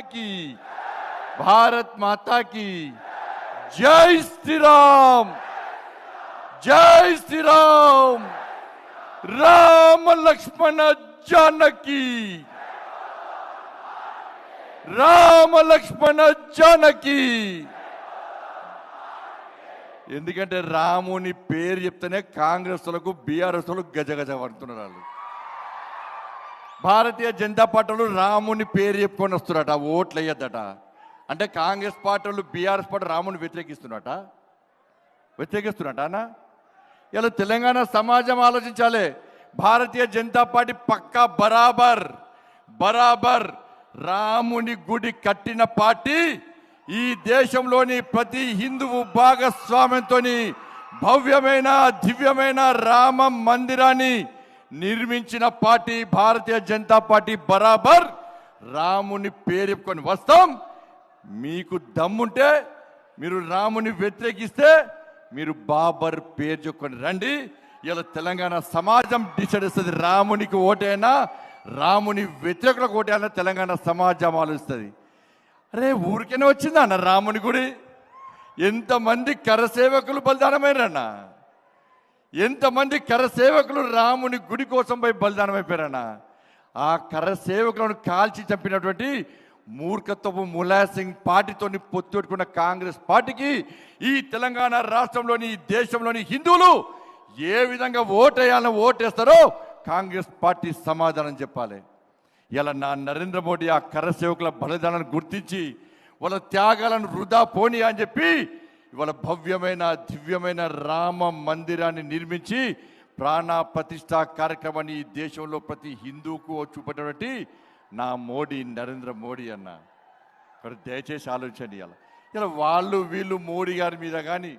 की భారత్ మాతాకి. జై శ్రీరామ్. జై శ్రీరామ్. రామ లక్ష్మణ జానకి. రామ లక్ష్మణ జానకి. ఎందుకంటే రాముని పేరు చెప్తేనే కాంగ్రెస్ వాళ్ళకు బీఆర్ఎస్ గజగజ పడుతున్నారు వాళ్ళు. భారతీయ జనతా పార్టీలు రాముని పేరు చెప్పుకొని వస్తున్నారట ఓట్లు వేయద్దట. అంటే కాంగ్రెస్ పార్టీలు బీఆర్ఎస్ పార్టీ రాముని వ్యతిరేకిస్తున్నట వ్యతిరేకిస్తున్నట అన్న? ఇలా తెలంగాణ సమాజం ఆలోచించాలి. భారతీయ జనతా పార్టీ పక్కా బరాబర్ బరాబర్ రాముని గుడి కట్టిన పార్టీ ఈ దేశంలోని ప్రతి హిందువు భాగస్వామ్యంతో భవ్యమైన దివ్యమైన రామ మందిరాన్ని నిర్మించిన పార్టీ భారతీయ జనతా పార్టీ బరాబర్ రాముని పేరెప్పుకొని వస్తాం. మీకు దమ్ముంటే మీరు రాముని వ్యతిరేకిస్తే మీరు బాబర్ పేరు చెప్పుకొని రండి. ఇలా తెలంగాణ సమాజం డిసైడ్ ఇస్తుంది రామునికి ఓటైనా రాముని వ్యతిరేకులకు ఓటైనా తెలంగాణ సమాజం ఆలోచిస్తుంది. అరే ఊరికేనే వచ్చిందా అన్న రాముని గుడి? ఎంతమంది కరసేవకులు బలిదానమైరన్నా ఎంతమంది కరసేవకులు రాముని గుడి కోసం పోయి బలిదానం అయిపోయారన్నా? ఆ కరసేవకులను కాల్చి చంపినటువంటి మూర్ఖత్వపు ములాసింగ్ పార్టీతోని పొత్తు కాంగ్రెస్ పార్టీకి ఈ తెలంగాణ రాష్ట్రంలోని ఈ దేశంలోని హిందువులు ఏ విధంగా ఓటేయాలని ఓటేస్తారో కాంగ్రెస్ పార్టీ సమాధానం చెప్పాలి. ఇలా నా నరేంద్ర మోడీ ఆ కరసేవకుల బలిదానాన్ని గుర్తించి వాళ్ళ త్యాగాలను వృధా పోనీ అని చెప్పి ఇవాళ భవ్యమైన దివ్యమైన రామ మందిరాన్ని నిర్మించి ప్రాణ ప్రతిష్ట కార్యక్రమాన్ని ఈ దేశంలో ప్రతి హిందూకు చూపేటటువంటి నా మోడీ నరేంద్ర మోడీ అన్న. దయచేసి ఆలోచన ఇలా ఇలా వాళ్ళు వీళ్ళు మోడీ గారి మీద కానీ